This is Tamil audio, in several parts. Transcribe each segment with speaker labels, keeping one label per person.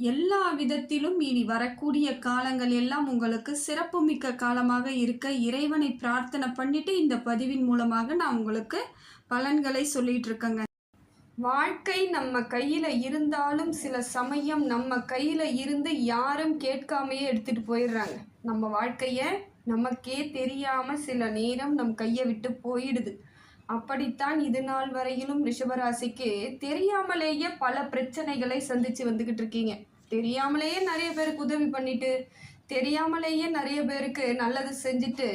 Speaker 1: எல்லா விதத்திலும் இனி வரக்கூடிய காலங்கள் எல்லாம் உங்களுக்கு சிறப்புமிக்க காலமாக இருக்க இறைவனை பிரார்த்தனை பண்ணிட்டு இந்த பதிவின் மூலமாக நான் உங்களுக்கு பலன்களை சொல்லிட்டு இருக்கேங்க. வாழ்க்கை நம்ம கையில் இருந்தாலும் சில சமயம் நம்ம கையில் இருந்து யாரும் கேட்காமையே எடுத்துகிட்டு போயிடுறாங்க. நம்ம வாழ்க்கையை நமக்கே தெரியாமல் சில நேரம் நம் கையை விட்டு போயிடுது. அப்படித்தான் இது நாள் வரையிலும் ரிஷபராசிக்கு தெரியாமலேயே பல பிரச்சனைகளை சந்திச்சு வந்துக்கிட்டு இருக்கீங்க. தெரியாமலேயே நிறைய பேருக்கு உதவி பண்ணிட்டு தெரியாமலேயே நிறைய பேருக்கு நல்லது செஞ்சுட்டு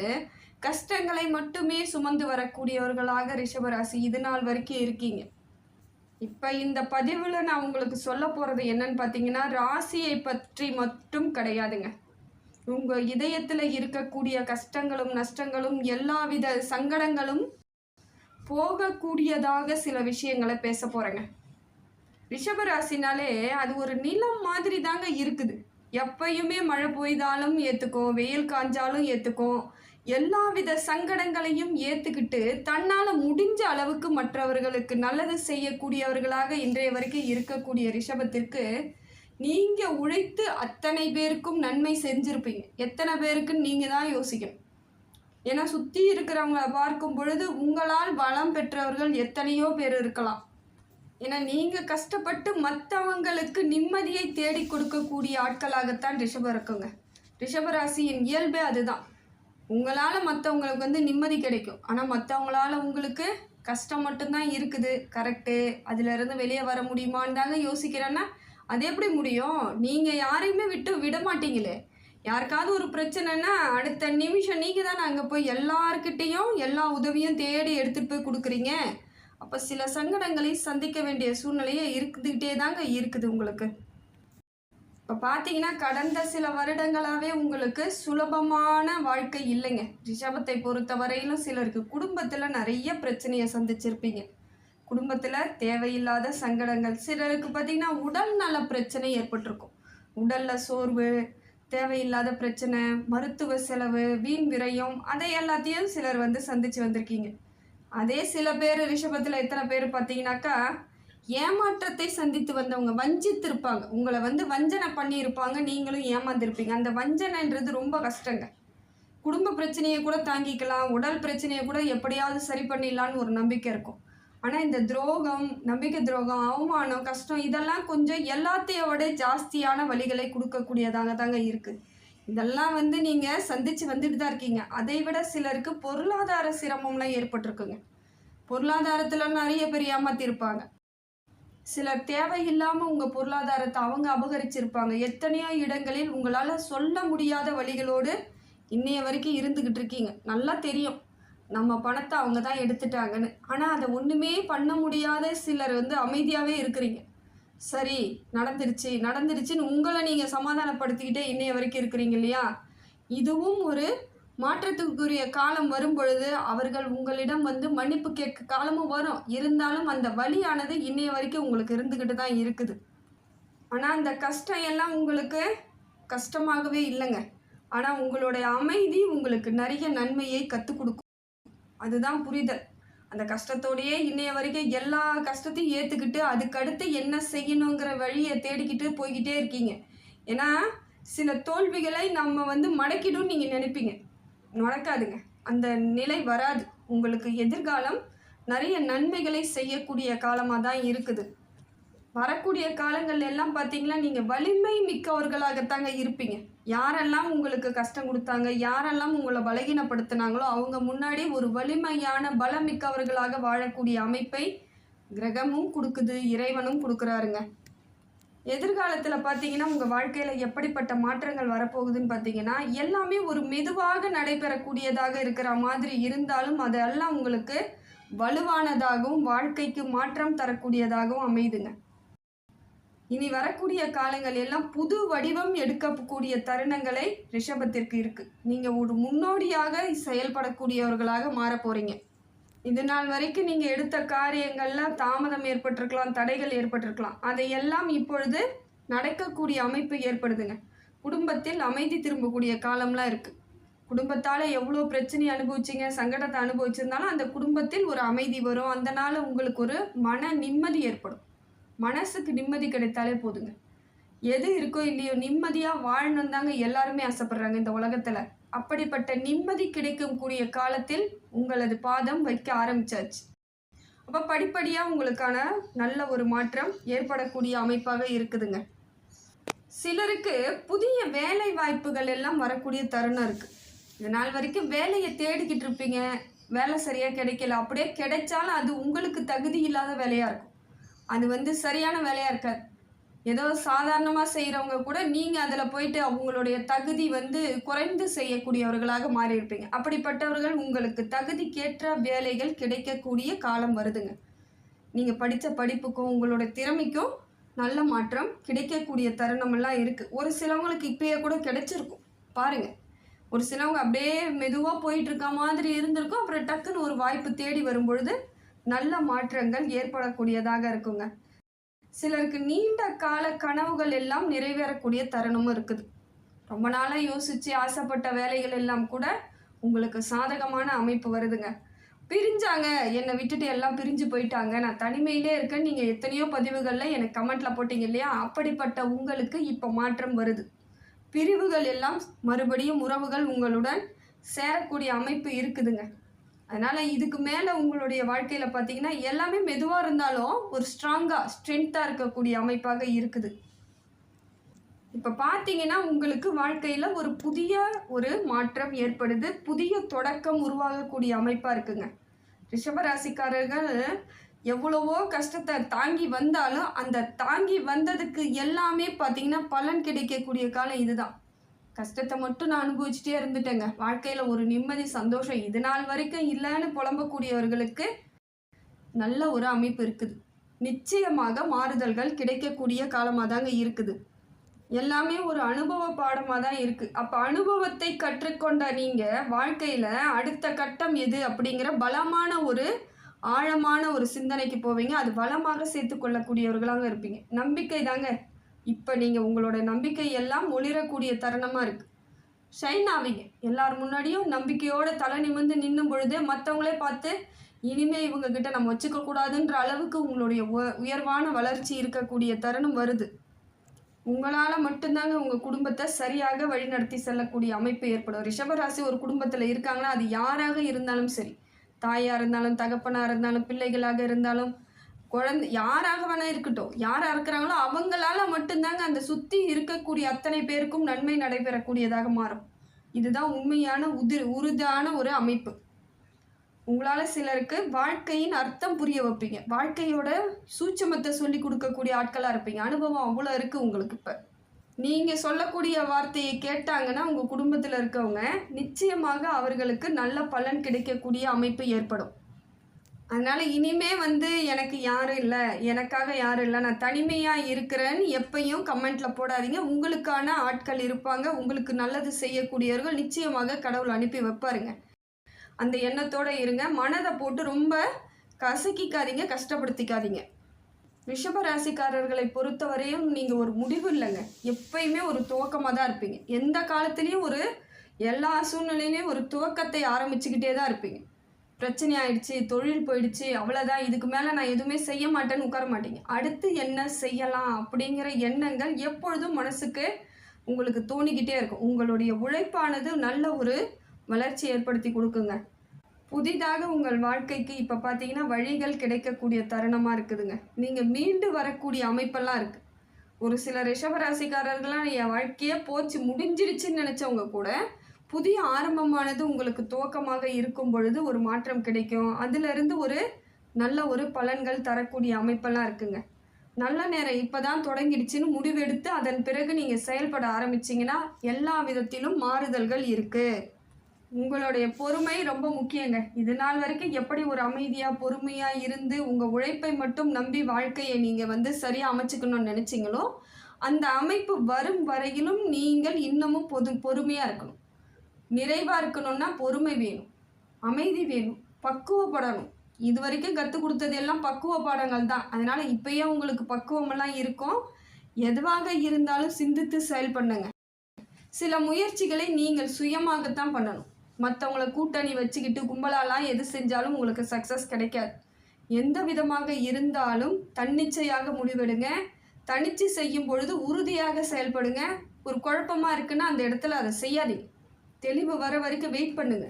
Speaker 1: கஷ்டங்களை மட்டுமே சுமந்து வரக்கூடியவர்களாக ரிஷபராசி இது நாள் வரைக்கும் இருக்கீங்க. இப்போ இந்த பதிவில் நான் உங்களுக்கு சொல்ல போகிறது என்னன்னு பார்த்தீங்கன்னா ராசியை பற்றி மட்டும் கிடையாதுங்க. உங்கள் இதயத்தில் இருக்கக்கூடிய கஷ்டங்களும் நஷ்டங்களும் எல்லாவித சங்கடங்களும் போகக்கூடியதாக சில விஷயங்களை பேச போகிறேங்க ரிஷபராசினாலே அது ஒரு நிலம் மாதிரி தாங்க இருக்குது. எப்பயுமே மழை பெய்தாலும் ஏற்றுக்கும் வெயில் காஞ்சாலும் ஏற்றுக்கும் எல்லாவித சங்கடங்களையும் ஏற்றுக்கிட்டு தன்னால் முடிஞ்ச அளவுக்கு மற்றவர்களுக்கு நல்லது செய்யக்கூடியவர்களாக இன்றைய வரைக்கும் இருக்கக்கூடிய ரிஷபத்திற்கு நீங்கள் உழைத்து அத்தனை பேருக்கும் நன்மை செஞ்சுருப்பீங்க. எத்தனை பேருக்குன்னு நீங்கள் தான் யோசிக்கணும். ஏன்னா சுற்றி இருக்கிறவங்கள பார்க்கும் பொழுது உங்களால் வளம் பெற்றவர்கள் எத்தனையோ பேர் இருக்கலாம். ஏன்னா நீங்கள் கஷ்டப்பட்டு மற்றவங்களுக்கு நிம்மதியை தேடி கொடுக்கக்கூடிய ஆட்களாகத்தான் ரிஷபம் இருக்குங்க. ரிஷபராசியின் இயல்பே அதுதான். உங்களால் மற்றவங்களுக்கு வந்து நிம்மதி கிடைக்கும். ஆனால் மற்றவங்களால உங்களுக்கு கஷ்டம் மட்டும்தான் இருக்குது. கரெக்டு அதுலேருந்து வெளியே வர முடியுமான்னு தாங்க யோசிக்கிறேன்னா அது எப்படி முடியும்? நீங்கள் யாரையுமே விட்டு விட மாட்டீங்களே. யாருக்காவது ஒரு பிரச்சனைனா அடுத்த நிமிஷம் நீங்கள் தானே அங்கே போய் எல்லார்கிட்டேயும் எல்லா உதவியும் தேடி எடுத்துகிட்டு போய் கொடுக்குறீங்க. அப்போ சில சங்கடங்களை சந்திக்க வேண்டிய சூழ்நிலையே இருக்குதுக்கிட்டே தாங்க இருக்குது உங்களுக்கு. இப்போ பார்த்தீங்கன்னா கடந்த சில வருடங்களாகவே உங்களுக்கு சுலபமான வாழ்க்கை இல்லைங்க. ரிஷபத்தை பொறுத்த வரையிலும் சிலருக்கு குடும்பத்தில் நிறைய பிரச்சனையை சந்திச்சிருப்பீங்க. குடும்பத்தில் தேவையில்லாத சங்கடங்கள் சிலருக்கு பார்த்தீங்கன்னா உடல் நல பிரச்சனை ஏற்பட்டிருக்கும். உடலில் சோர்வு தேவையில்லாத பிரச்சனை மருத்துவ செலவு வீண் விரயம் அதை எல்லாத்தையும் சிலர் வந்து சந்தித்து வந்திருக்கீங்க. அதே சில பேர் ரிஷபத்தில் எத்தனை பேர் பார்த்தீங்கன்னாக்கா ஏமாற்றத்தை சந்தித்து வந்தவங்க வஞ்சித்திருப்பாங்க. உங்களை வந்து வஞ்சனை பண்ணியிருப்பாங்க நீங்களும் ஏமாந்துருப்பீங்க. அந்த வஞ்சனைன்றது ரொம்ப கஷ்டங்க. குடும்ப பிரச்சனையை கூட தாங்கிக்கலாம் உடல் பிரச்சனையை கூட எப்படியாவது சரி பண்ணிடலான்னு ஒரு நம்பிக்கை இருக்கும். ஆனால் இந்த துரோகம் நம்பிக்கை துரோகம் அவமானம் கஷ்டம் இதெல்லாம் கொஞ்சம் எல்லாத்தையோட ஜாஸ்தியான வழிகளை கொடுக்கக்கூடியதாக தாங்க இருக்குது இதெல்லாம் வந்து நீங்கள் சந்தித்து வந்துட்டு தான் இருக்கீங்க. அதை விட சிலருக்கு பொருளாதார சிரமம்லாம் ஏற்பட்டிருக்குங்க. பொருளாதாரத்தில் நிறைய பேர் ஏமாத்திருப்பாங்க. சிலர் தேவையில்லாமல் உங்கள் பொருளாதாரத்தை அவங்க அபகரிச்சிருப்பாங்க. எத்தனையோ இடங்களில் உங்களால் சொல்ல முடியாத வழிகளோடு இன்னைய வரைக்கும் இருந்துக்கிட்டு இருக்கீங்க. நல்லா தெரியும். நம்ம பணத்தை அவங்க தான் எடுத்துட்டாங்கன்னு. ஆனால் அதை ஒன்றுமே பண்ண முடியாத சிலர் வந்து அமைதியாகவே இருக்கிறீங்க. சரி நடந்துருச்சு. நடந்துருச்சுன்னு உங்களை நீங்கள் சமாதானப்படுத்திக்கிட்டே இன்னைய வரைக்கும் இருக்கிறீங்க இல்லையா? இதுவும் ஒரு மாற்றத்துக்குரிய காலம் வரும் பொழுது அவர்கள் உங்களிடம் வந்து மன்னிப்பு கேட்க காலமும் வரும். இருந்தாலும் அந்த வழியானது இன்னைய வரைக்கும் உங்களுக்கு இருந்துக்கிட்டு தான் இருக்குது. ஆனால் அந்த கஷ்டம் எல்லாம் உங்களுக்கு கஷ்டமாகவே இல்லைங்க. ஆனால் உங்களுடைய அமைதி உங்களுக்கு நிறைய நன்மையை கற்றுக் கொடுக்கும். அதுதான் புரிதல். அந்த கஷ்டத்தோடையே இன்னைய வரைக்கும் எல்லா கஷ்டத்தையும் ஏற்றுக்கிட்டு அதுக்கடுத்து என்ன செய்யணுங்கிற வழியை தேடிக்கிட்டு போய்கிட்டே இருக்கீங்க. ஏன்னா சில தோல்விகளை நம்ம வந்து மடக்கிடும் நீங்கள் நினைப்பீங்க. நடக்காதுங்க அந்த நிலை வராது. உங்களுக்கு எதிர்காலம் நிறைய நன்மைகளை செய்யக்கூடிய காலமாக தான் இருக்குது. வரக்கூடிய காலங்கள் எல்லாம் பார்த்தீங்கன்னா நீங்கள் வலிமை மிக்கவர்களாகத்தாங்க இருப்பீங்க. யாரெல்லாம் உங்களுக்கு கஷ்டம் கொடுத்தாங்க யாரெல்லாம் உங்களை பலகீனப்படுத்தினாங்களோ அவங்க முன்னாடி ஒரு வலிமையான பலமிக்கவர்களாக வாழக்கூடிய அமைப்பை கிரகமும் கொடுக்குது இறைவனும் கொடுக்குறாருங்க. எதிர்காலத்தில் பார்த்தீங்கன்னா உங்கள் வாழ்க்கையில் எப்படிப்பட்ட மாற்றங்கள் வரப்போகுதுன்னு பார்த்தீங்கன்னா எல்லாமே ஒரு மெதுவாக நடைபெறக்கூடியதாக இருக்கிற மாதிரி இருந்தாலும் அதெல்லாம் உங்களுக்கு வலுவானதாகவும் வாழ்க்கைக்கு மாற்றம் தரக்கூடியதாகவும் அமையுதுங்க. இனி வரக்கூடிய காலங்கள் எல்லாம் புது வடிவம் எடுக்கக்கூடிய தருணங்களை ரிஷபத்திற்கு இருக்கு. நீங்க ஒரு முன்னோடியாக செயல்படக்கூடியவர்களாக மாற போறீங்க. இது நாள் வரைக்கும் நீங்க எடுத்த காரியங்கள்ல தாமதம் ஏற்பட்டிருக்கலாம் தடைகள் ஏற்பட்டிருக்கலாம். அதையெல்லாம் இப்பொழுது நடக்கக்கூடிய அமைப்பு ஏற்படுதுங்க. குடும்பத்தில் அமைதி திரும்பக்கூடிய காலம்லாம் இருக்கு. குடும்பத்தால் எவ்வளோ பிரச்சனையை அனுபவிச்சிங்க சங்கடத்தை அனுபவிச்சிருந்தாலும் அந்த குடும்பத்தில் ஒரு அமைதி வரும். அந்த நாள் உங்களுக்கு ஒரு மன நிம்மதி ஏற்படும். மனசுக்கு நிம்மதி கிடைத்தாலே போதுங்க. எது இருக்கோ இல்லையோ நிம்மதியாக வாழணும் தாங்க எல்லாருமே ஆசைப்படுறாங்க இந்த உலகத்தில். அப்படிப்பட்ட நிம்மதி கிடைக்கும் கூடிய காலத்தில் உங்களது பாதம் வைக்க ஆரம்பிச்சாச்சு. அப்போ படிப்படியாக உங்களுக்கான நல்ல ஒரு மாற்றம் ஏற்படக்கூடிய அமைப்பாக இருக்குதுங்க. சிலருக்கு புதிய வேலை வாய்ப்புகள் எல்லாம் வரக்கூடிய தருணம் இருக்குது இது நாள் வரைக்கும் வேலையை தேடிக்கிட்டு இருப்பீங்க. வேலை சரியாக கிடைக்கல. அப்படியே கிடைச்சாலும் அது உங்களுக்கு தகுதி இல்லாத வேலையாக இருக்கும். அது வந்து சரியான வேலையாக இருக்காது. ஏதோ சாதாரணமாக செய்கிறவங்க கூட நீங்கள் அதில் போயிட்டு அவங்களுடைய தகுதி வந்து குறைந்து செய்யக்கூடியவர்களாக மாறியிருப்பீங்க அப்படிப்பட்டவர்கள் உங்களுக்கு தகுதிக்கேற்ற வேலைகள் கிடைக்கக்கூடிய காலம் வருதுங்க. நீங்கள் படித்த படிப்புக்கும் உங்களோட திறமைக்கும் நல்ல மாற்றம் கிடைக்கக்கூடிய தருணமெல்லாம் இருக்குது ஒரு சிலவங்களுக்கு இப்பயே கூட கிடைச்சிருக்கும். பாருங்கள் ஒரு சிலவங்க அப்படியே மெதுவாக போயிட்டுருக்க மாதிரி இருந்திருக்கும். அப்புறம் டக்குன்னு ஒரு வாய்ப்பு தேடி வரும்பொழுது நல்ல மாற்றங்கள் ஏற்படக்கூடியதாக இருக்குங்க. சிலருக்கு நீண்ட கால கனவுகள் எல்லாம் நிறைவேறக்கூடிய தருணமும் இருக்குது. ரொம்ப நாளாக யோசித்து ஆசைப்பட்ட வேலைகள் எல்லாம் கூட உங்களுக்கு சாதகமான அமைப்பு வருதுங்க. பிரிஞ்சாங்க. என்னை விட்டுட்டு எல்லாம் பிரிஞ்சு போயிட்டாங்க. நான் தனிமையிலே இருக்கேன். நீங்கள் எத்தனையோ பதிவுகளில் எனக்கு கமெண்ட்டில் போட்டீங்க இல்லையா? அப்படிப்பட்ட உங்களுக்கு இப்போ மாற்றம் வருது. பிரிவுகள் எல்லாம் மறுபடியும் உறவுகள் உங்களுடன் சேரக்கூடிய அமைப்பு இருக்குதுங்க. அதனால் இதுக்கு மேலே உங்களுடைய வாழ்க்கையில் பாத்தீங்கன்னா எல்லாமே மெதுவாக இருந்தாலும் ஒரு ஸ்ட்ராங்காக ஸ்ட்ரென்த்தாக இருக்கக்கூடிய அமைப்பாக இருக்குது. இப்போ பாத்தீங்கன்னா உங்களுக்கு வாழ்க்கையில் ஒரு புதிய ஒரு மாற்றம் ஏற்படுது. புதிய தொடக்கம் உருவாகக்கூடிய அமைப்பாக இருக்குங்க. ரிஷபராசிக்காரர்கள் எவ்வளவோ கஷ்டத்தை தாங்கி வந்தாலும் அந்த தாங்கி வந்ததுக்கு எல்லாமே பார்த்தீங்கன்னா பலன் கிடைக்கக்கூடிய காலம் இதுதான். கஷ்டத்தை மட்டும் நான் அனுபவிச்சுட்டே இருந்துட்டேங்க. வாழ்க்கையில் ஒரு நிம்மதி சந்தோஷம் இது நாள் வரைக்கும் இல்லைன்னு புலம்பக்கூடியவர்களுக்கு நல்ல ஒரு அமைப்பு இருக்குது. நிச்சயமாக மாறுதல்கள் கிடைக்கக்கூடிய காலமாக தாங்க இருக்குது. எல்லாமே ஒரு அனுபவ பாடமாக தான் இருக்குது அப்போ அனுபவத்தை கற்றுக்கொண்ட நீங்கள் வாழ்க்கையில் அடுத்த கட்டம் எது அப்படிங்கிற பலமான ஒரு ஆழமான ஒரு சிந்தனைக்கு போவீங்க. அது பலமாக சேர்த்து கொள்ளக்கூடியவர்களாக இருப்பீங்க. நம்பிக்கை தாங்க இப்போ நீங்கள் உங்களோட நம்பிக்கை எல்லாம் ஒளிரக்கூடிய தருணமாக இருக்குது ஷைன் ஆவீங்க. எல்லார் முன்னாடியும் நம்பிக்கையோட தலை நிமிர்ந்து நின்னும் பொழுது மற்றவங்களே பார்த்து இனிமே இவங்க கிட்ட நம்ம வச்சுக்க கூடாதுன்ற அளவுக்கு உங்களுடைய உ- உயர்வான வளர்ச்சி இருக்கக்கூடிய தருணம் வருது. உங்களால் மட்டும்தாங்க உங்கள் குடும்பத்தை சரியாக வழிநடத்தி செல்லக்கூடிய அமைப்பு ஏற்படும். ரிஷபராசி ஒரு குடும்பத்தில் இருக்காங்கன்னா அது யாராக இருந்தாலும் சரி. தாயாக இருந்தாலும் தகப்பனாக இருந்தாலும் பிள்ளைகளாக இருந்தாலும் குழந்தை யாராக வேணா இருக்கட்டும். யாராக இருக்கிறாங்களோ அவங்களால மட்டும்தாங்க அந்த சுற்றி இருக்கக்கூடிய அத்தனை பேருக்கும் நன்மை நடைபெறக்கூடியதாக மாறும். இதுதான் உண்மையான உதிர் உறுதியான ஒரு அமைப்பு. உங்களால் சிலருக்கு வாழ்க்கையின் அர்த்தம் புரிய வைப்பீங்க. வாழ்க்கையோட சூட்சமத்தை சொல்லி கொடுக்கக்கூடிய ஆட்களாக இருப்பீங்க. அனுபவம் அவ்வளோ இருக்குது உங்களுக்கு இப்போ. நீங்கள் சொல்லக்கூடிய வார்த்தையை கேட்டாங்கன்னா உங்கள் குடும்பத்தில் இருக்கவங்க நிச்சயமாக அவர்களுக்கு நல்ல பலன் கிடைக்கக்கூடிய அமைப்பு ஏற்படும். அதனால் இனிமே வந்து எனக்கு யாரும் இல்லை. எனக்காக யாரும் இல்லை. நான் தனிமையாக இருக்கிறேன்னு எப்பையும் கமெண்ட்டில் போடாதீங்க. உங்களுக்கான ஆட்கள் இருப்பாங்க. உங்களுக்கு நல்லது செய்யக்கூடியவர்கள் நிச்சயமாக கடவுள் அனுப்பி வைப்பாருங்க. அந்த எண்ணத்தோட இருங்க. மனதை போட்டு ரொம்ப கசக்கிக்காதீங்க. கஷ்டப்படுத்திக்காதீங்க. ரிஷப ராசிக்காரர்களை பொறுத்தவரையும் நீங்கள் ஒரு முடிவு இல்லைங்க. எப்பயுமே ஒரு துவக்கமாக தான் இருப்பீங்க. எந்த காலத்துலேயும் ஒரு எல்லா சூழ்நிலையிலையும் ஒரு துவக்கத்தை ஆரம்பிச்சுக்கிட்டே தான் இருப்பீங்க. பிரச்சனை ஆயிடுச்சு தொழில் போயிடுச்சு அவ்வளோதான் இதுக்கு மேலே நான் எதுவுமே செய்ய மாட்டேன்னு உட்கார மாட்டீங்க. அடுத்து என்ன செய்யலாம் அப்படிங்கிற எண்ணங்கள் எப்பொழுதும் மனசுக்கு உங்களுக்கு தோணிக்கிட்டே இருக்கும். உங்களுடைய உழைப்பானது நல்ல ஒரு வளர்ச்சி ஏற்படுத்தி கொடுக்குங்க. புதிதாக உங்கள் வாழ்க்கைக்கு இப்போ பார்த்தீங்கன்னா வழிகள் கிடைக்கக்கூடிய தருணமாக இருக்குதுங்க. நீங்கள் மீண்டு வரக்கூடிய அமைப்பெல்லாம் இருக்குது ஒரு சில ரிஷபராசிக்காரர்கள்லாம் என் வாழ்க்கையே போச்சு முடிஞ்சிருச்சுன்னு நினச்சவங்க கூட புதிய ஆரம்பமானது உங்களுக்கு துவக்கமாக இருக்கும் பொழுது ஒரு மாற்றம் கிடைக்கும். அதிலிருந்து ஒரு நல்ல ஒரு பலன்கள் தரக்கூடிய அமைப்பெல்லாம் இருக்குங்க. நல்ல நேரம் இப்போ தான் தொடங்கிடுச்சுன்னு முடிவெடுத்து அதன் பிறகு நீங்கள் செயல்பட ஆரம்பிச்சிங்கன்னா எல்லா விதத்திலும் மாறுதல்கள் இருக்குது உங்களுடைய பொறுமை ரொம்ப முக்கியங்க. இது நாள் வரைக்கும் எப்படி ஒரு அமைதியாக பொறுமையாக இருந்து உங்கள் உழைப்பை மட்டும் நம்பி வாழ்க்கையை நீங்கள் வந்து சரியாக அமைச்சுக்கணும்னு நினச்சிங்களோ அந்த அமைப்பு வரும் வரையிலும் நீங்கள் இன்னமும் பொது பொறுமையாக இருக்கணும். நிறைவாக இருக்கணும்னா பொறுமை வேணும். அமைதி வேணும். பக்குவப்படணும். இது வரைக்கும் கற்றுக் கொடுத்தது எல்லாம் பக்குவ பாடங்கள் தான். அதனால் இப்போயே உங்களுக்கு பக்குவமெல்லாம் இருக்கும். எதுவாக இருந்தாலும் சிந்தித்து செயல் பண்ணுங்க. சில முயற்சிகளை நீங்கள் சுயமாகத்தான் பண்ணணும். மற்றவங்கள கூட்டணி வச்சுக்கிட்டு கும்பலாலாம் எது செஞ்சாலும் உங்களுக்கு சக்ஸஸ் கிடைக்காது. எந்த விதமாக இருந்தாலும் தன்னிச்சையாக முடிவெடுங்க. தனிச்சு செய்யும் பொழுது உறுதியாக செயல்படுங்க. ஒரு குழப்பமாக இருக்குன்னா அந்த இடத்துல அதை செய்யாதீங்க. தெளிவு வர வரைக்கும் வெயிட் பண்ணுங்க.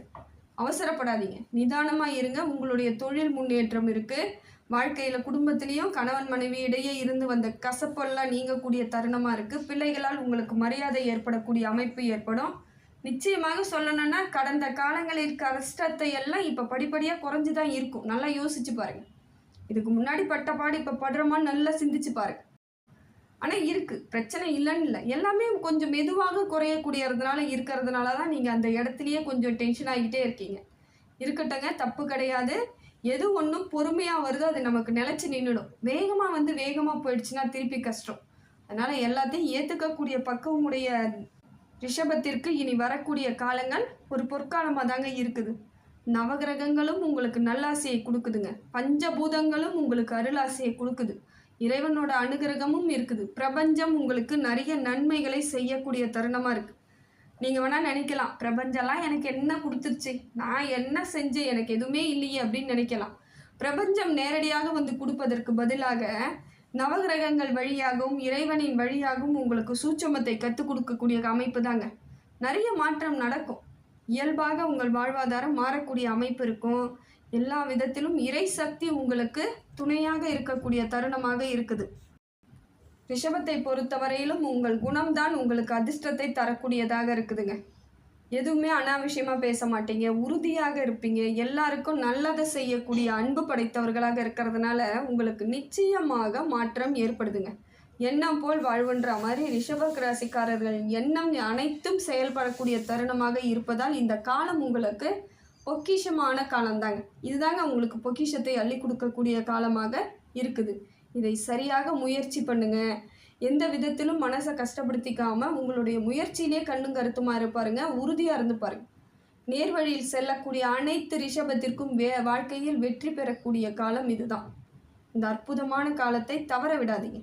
Speaker 1: அவசரப்படாதீங்க. நிதானமாக இருங்க. உங்களுடைய தொழில் முன்னேற்றம் இருக்குது வாழ்க்கையில் குடும்பத்திலையும் கணவன் மனைவி இடையே இருந்து வந்த கசப்பெல்லாம் நீங்கக்கூடிய தருணமாக இருக்குது பிள்ளைகளால் உங்களுக்கு மரியாதை ஏற்படக்கூடிய அமைப்பு ஏற்படும். நிச்சயமாக சொல்லணும்னா கடந்த காலங்களில் கஷ்டத்தை எல்லாம் இப்போ படிப்படியாக குறைஞ்சி தான் இருக்கும். நல்லா யோசிச்சு பாருங்கள் இதுக்கு முன்னாடி பட்ட பாடு இப்போ படுறோமான்னு நல்லா சிந்திச்சு பாருங்கள் ஆனால் இருக்குது பிரச்சனை இல்லைன்னு இல்லை. எல்லாமே கொஞ்சம் மெதுவாக குறையக்கூடியதுனால இருக்கிறதுனால தான் நீங்கள் அந்த இடத்துலையே கொஞ்சம் டென்ஷன் ஆகிட்டே இருக்கீங்க. இருக்கட்டங்க தப்பு கிடையாது. எது ஒன்றும் பொறுமையாக வருதோ அது நமக்கு நிலச்சி நின்றுடும் வேகமாக வந்து வேகமாக போயிடுச்சுன்னா திருப்பி கஷ்டம். அதனால் எல்லாத்தையும் ஏற்றுக்கக்கூடிய பக்குவமுடைய ரிஷபத்திற்கு இனி வரக்கூடிய காலங்கள் ஒரு பொற்காலமாக தாங்க இருக்குது. நவகிரகங்களும் உங்களுக்கு நல்லாசையை கொடுக்குதுங்க. பஞ்சபூதங்களும் உங்களுக்கு அருளாசையை கொடுக்குது. இறைவனோட அனுகிரகமும் இருக்குது. பிரபஞ்சம் உங்களுக்கு நிறைய நன்மைகளை செய்யக்கூடிய தருணமாக இருக்குது நீங்கள் வேணால் நினைக்கலாம் பிரபஞ்சம்லாம் எனக்கு என்ன கொடுத்துருச்சு? நான் என்ன செஞ்சேன்? எனக்கு எதுவுமே இல்லையே அப்படின்னு நினைக்கலாம். பிரபஞ்சம் நேரடியாக வந்து கொடுப்பதற்கு பதிலாக நவகிரகங்கள் வழியாகவும் இறைவனின் வழியாகவும் உங்களுக்கு சூட்சமத்தை கற்றுக் கொடுக்கக்கூடிய அமைப்பு தாங்க. நிறைய மாற்றம் நடக்கும். இயல்பாக உங்கள் வாழ்வாதாரம் மாறக்கூடிய அமைப்பு இருக்கும். எல்லா விதத்திலும் இறை சக்தி உங்களுக்கு துணையாக இருக்கக்கூடிய தருணமாக இருக்குது. ரிஷபத்தை பொறுத்தவரையிலும் உங்கள் குணம்தான் உங்களுக்கு அதிர்ஷ்டத்தை தரக்கூடியதாக இருக்குதுங்க. எதுவுமே அனாவசியமாக பேச மாட்டீங்க. உறுதியாக இருப்பீங்க. எல்லாருக்கும் நல்லதை செய்யக்கூடிய அன்பு படைத்தவர்களாக இருக்கிறதுனால உங்களுக்கு நிச்சயமாக மாற்றம் ஏற்படுதுங்க. எண்ணம் போல் வாழ்வுன்ற மாதிரி ரிஷப ராசிக்காரர்களின் எண்ணம் அனைத்தும் செயல்படக்கூடிய தருணமாக இருப்பதால் இந்த காலம் உங்களுக்கு பொக்கிஷமான காலம்தாங்க இதுதாங்க உங்களுக்கு பொக்கிஷத்தை அள்ளி கொடுக்கக்கூடிய காலமாக இருக்குது. இதை சரியாக முயற்சி பண்ணுங்க. எந்த விதத்திலும் மனசை கஷ்டப்படுத்திக்காம உங்களுடைய முயற்சியிலே கண்ணும் கருத்துமா இருப்பாருங்க. உறுதியாக இருந்து பாருங்க. நேர்வழியில் செல்லக்கூடிய அனைத்து ரிஷபத்திற்கும் வே வாழ்க்கையில் வெற்றி பெறக்கூடிய காலம் இதுதான். இந்த அற்புதமான காலத்தை தவற விடாதீங்க.